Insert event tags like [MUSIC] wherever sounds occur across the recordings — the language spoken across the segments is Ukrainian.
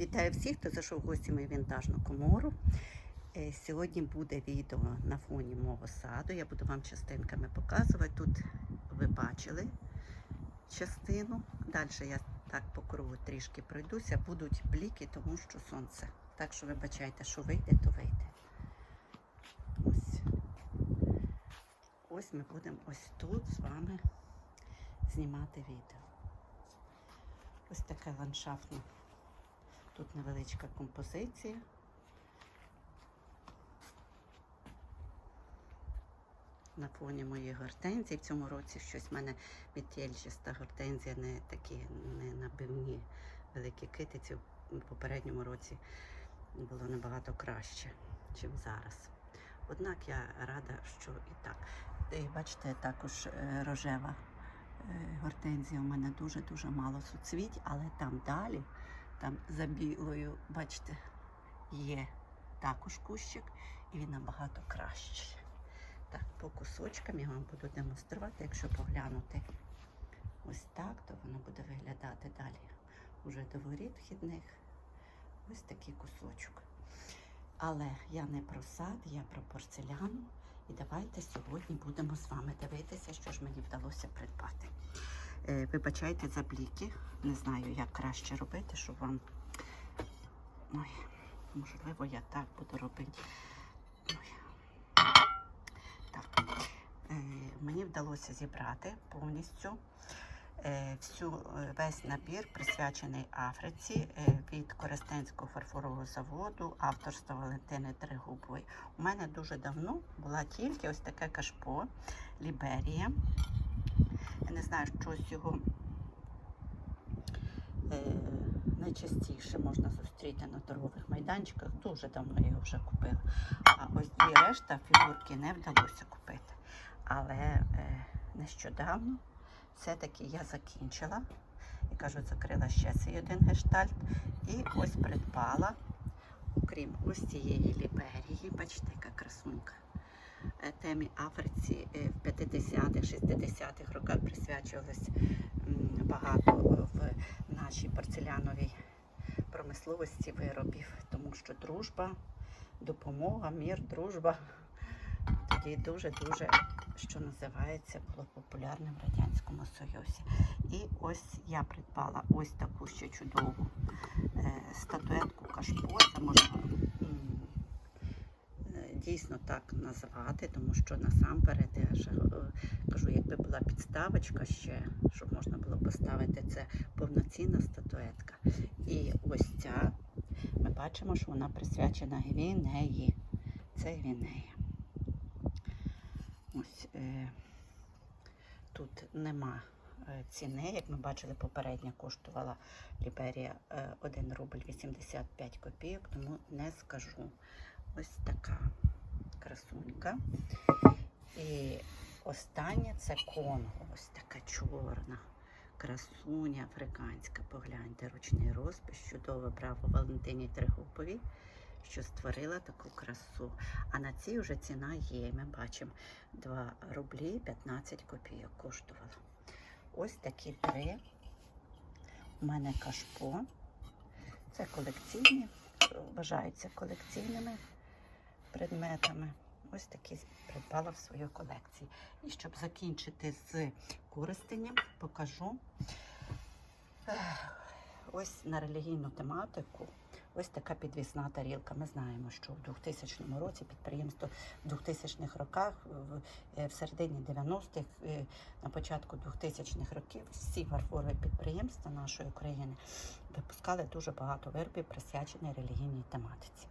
Вітаю всіх, хто зайшов в гості мою вінтажну комору. Е, Сьогодні буде відео на фоні мого саду. Я буду вам частинками показувати. Тут ви бачили частину. Далі я так по кругу трішки пройдуся. Будуть бліки, тому що сонце. Так що вибачайте, що вийде, то вийде. Ось. Ось ми будемо ось тут з вами знімати відео. Ось таке ландшафтне. Тут невеличка композиція. На фоні моєї гортензії. В цьому році щось в мене метельчаста гортензія, не такі не набивні великі китиці. В попередньому році було набагато краще, ніж зараз. Однак я рада, що і так. І бачите, також е, рожева е, гортензія у мене дуже-дуже мало суцвіть, але там далі там за білою, бачите, є також кущик, і він набагато кращий. Так, по кусочкам я вам буду демонструвати, якщо поглянути ось так, то воно буде виглядати далі. Уже до воріт вхідних. Ось такий кусочок. Але я не про сад, я про порцеляну. І давайте сьогодні будемо з вами дивитися, що ж мені вдалося придбати. Е, Вибачайте за бліки. Не знаю, як краще робити, щоб вам. Ой, можливо, я так буду робити. Ой. Так. Е, Мені вдалося зібрати повністю е, всю, весь набір, присвячений Африці від Коростенського фарфорового заводу, авторства Валентини Тригубової. У мене дуже давно була тільки ось таке кашпо Ліберія. Я не знаю, щось його е, найчастіше можна зустріти на торгових майданчиках. Дуже давно його вже купила. А ось дві решта фігурки не вдалося купити. Але е, нещодавно все-таки я закінчила. І кажу, закрила ще свій один гештальт. І ось придбала, окрім ось цієї ліберії, бачите, яка красунка. Е, Темі Африці е, в 50-х, 60-х роках присвячувалось багато в нашій порцеляновій промисловості виробів, тому що дружба, допомога, мір, дружба тоді дуже-дуже, що називається, було популярним в Радянському Союзі. І ось я придбала ось таку ще чудову е, статуетку Кашпо. Це можна е, дійсно так назвати, тому що насамперед я ж е, кажу, якби була підставочка ще, щоб можна було поставити це повноцінна статуетка. І ось ця, ми бачимо, що вона присвячена Гвінеї. Це Гвінея. Ось е, тут нема е, ціни, як ми бачили, попередня коштувала Ліберія е, 1 рубль 85 копійок, тому не скажу. Ось красунька. І останнє це Конго. Ось така чорна. Красуня африканська. Погляньте, ручний розпис. Чудово браво Валентині Тригуповій, що створила таку красу. А на цій вже ціна є. Ми бачимо 2 рублі 15 копійок коштувала. Ось такі три. У мене кашпо. Це колекційні, вважаються колекційними предметами. Ось такі придбала в свою колекцію. І щоб закінчити з користенням, покажу ось на релігійну тематику. Ось така підвісна тарілка. Ми знаємо, що в 2000 році підприємство в 2000-х роках, в, е, середині 90-х, е, на початку 2000-х років всі фарфорові підприємства нашої України випускали дуже багато виробів, присвячених релігійній тематиці.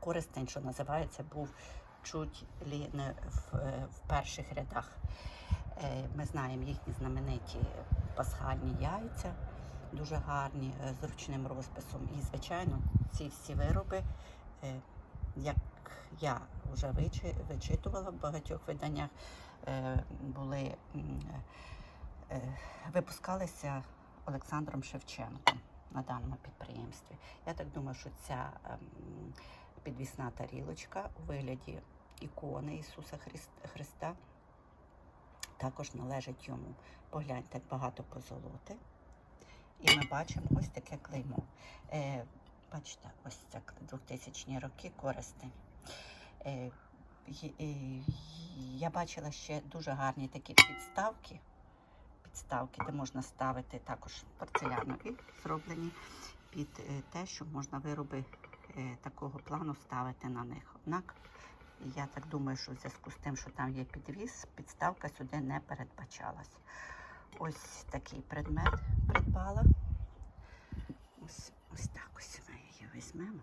Користень, що називається, був чуть лі не в, е, в перших рядах. Е, Ми знаємо їхні знамениті пасхальні яйця, дуже гарні, е, з ручним розписом. І, звичайно, ці всі вироби, як я вже вичитувала в багатьох виданнях, були випускалися Олександром Шевченком на даному підприємстві. Я так думаю, що ця ем, підвісна тарілочка у вигляді ікони Ісуса Христа також належить йому. Погляньте, багато позолоти. і ми бачимо ось таке клеймо. Е, бачите, ось це 2000 роки користень. Е, е, я бачила ще дуже гарні такі підставки. Підставки, де можна ставити також порцелянові зроблені під е, те, що можна вироби е, такого плану ставити на них. Однак я так думаю, що в зв'язку з тим, що там є підвіз, підставка сюди не передбачалась. Ось такий предмет придбала. Ось, ось так ось ми її візьмемо.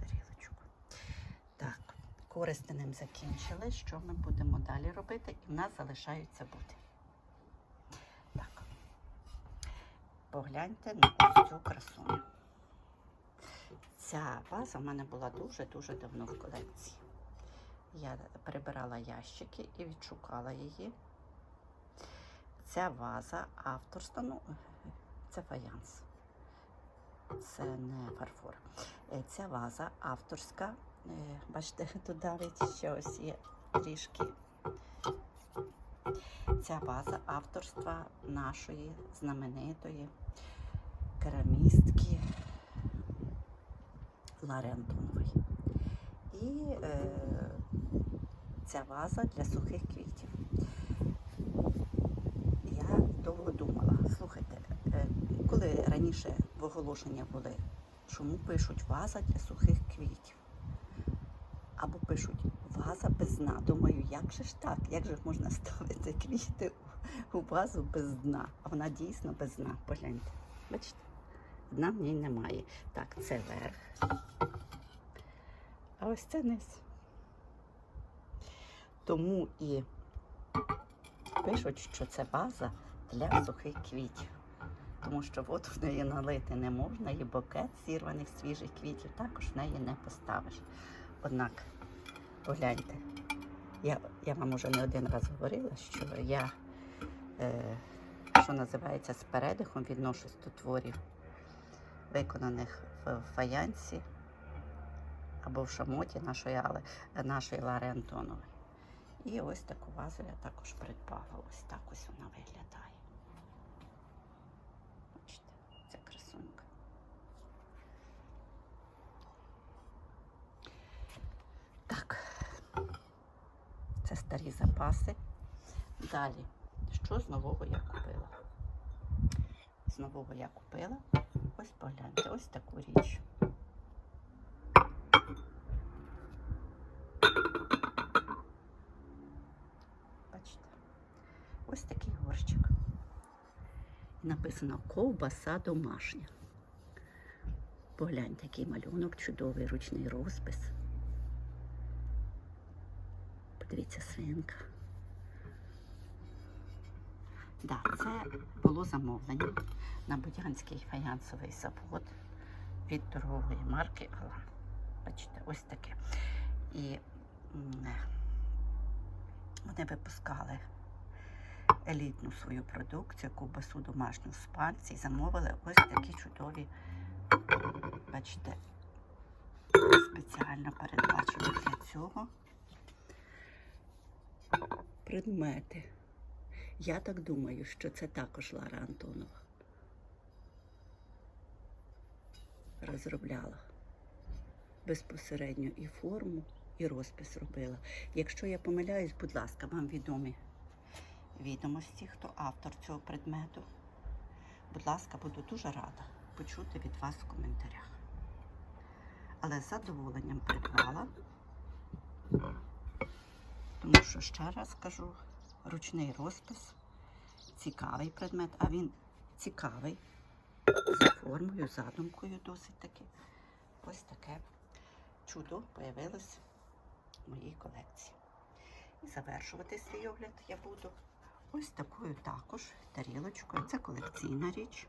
Тарілочку. Так, користи ним закінчили. Що ми будемо далі робити? І в нас залишаються бути. Так. Погляньте на ось цю красуню. Ця ваза в мене була дуже-дуже давно в колекції. Я перебирала ящики і відшукала її. Ця ваза авторства, ну, це фаянс. Це не фарфор. Е, Ця ваза авторська. Е, Бачите, [LAUGHS] тут навіть ще ось є трішки. Ця ваза авторства нашої знаменитої керамістки Лари Антонової. І е, ця ваза для сухих квітів. Я довго думала, слухайте, е, коли раніше в оголошення були, чому пишуть ваза для сухих квітів? Або пишуть ваза без дна. Думаю, як же ж так? Як же можна ставити квіти у, у вазу без дна? А вона дійсно без дна. Погляньте. Бачите? Дна в ній немає. Так, це верх. А ось це низ. Тому і пишуть, що це база для сухих квітів. Тому що воду в неї налити не можна, і букет зірваних свіжих квітів також в неї не поставиш. Однак, погляньте, я, я вам уже не один раз говорила, що я, е, що називається, з передихом відношусь до творів, виконаних в фаянсі або в шамоті нашої, Али, нашої Лари Антонової. І ось таку вазу я також придбала. Ось так ось вона виглядає. Бачите, це красунька. Так, це старі запаси. Далі, що з нового я купила? З нового я купила. Ось погляньте, ось таку річ. Бачите, ось такий горщик. Написано ковбаса домашня. Погляньте, який малюнок, чудовий ручний розпис. Подивіться, свинка. Да, це було замовлення на Будянський фаянсовий завод від торгової марки Алан. Бачите, ось таке. І вони випускали елітну свою продукцію, ковбасу домашню з пальці, і замовили ось такі чудові, бачите, спеціально передбачені для цього предмети. Я так думаю, що це також Лара Антонова розробляла безпосередньо і форму, і розпис робила. Якщо я помиляюсь, будь ласка, вам відомі відомості, хто автор цього предмету. Будь ласка, буду дуже рада почути від вас в коментарях. Але з задоволенням придбала, тому що ще раз кажу, ручний розпис, цікавий предмет, а він цікавий за формою, задумкою досить таки. Ось таке чудо появилось в моїй колекції. І завершувати свій огляд я буду ось такою також тарілочкою. Це колекційна річ.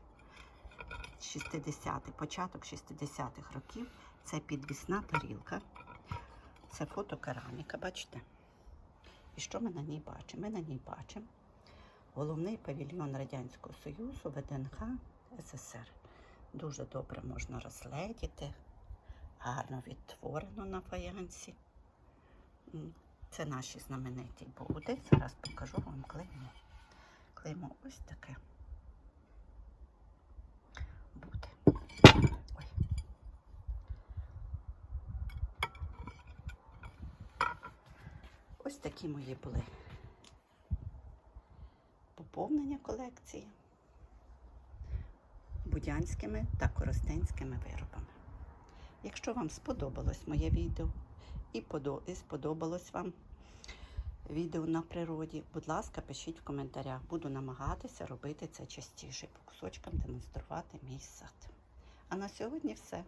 60 початок 60-х років. Це підвісна тарілка. Це фотокераміка, бачите? І що ми на ній бачимо? Ми на ній бачимо головний павільйон Радянського Союзу ВДНХ СССР. Дуже добре можна розледіти, гарно відтворено на фаянсі. Це наші знамениті буде. Зараз покажу вам клеймо. Клеймо ось таке буде. Ой. Ось такі мої були поповнення колекції будянськими та коростенськими виробами. Якщо вам сподобалось моє відео і сподобалось вам відео на природі, будь ласка, пишіть в коментарях. Буду намагатися робити це частіше, по кусочкам демонструвати мій сад. А на сьогодні все.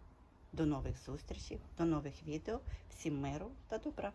До нових зустрічей, до нових відео. Всім миру та добра!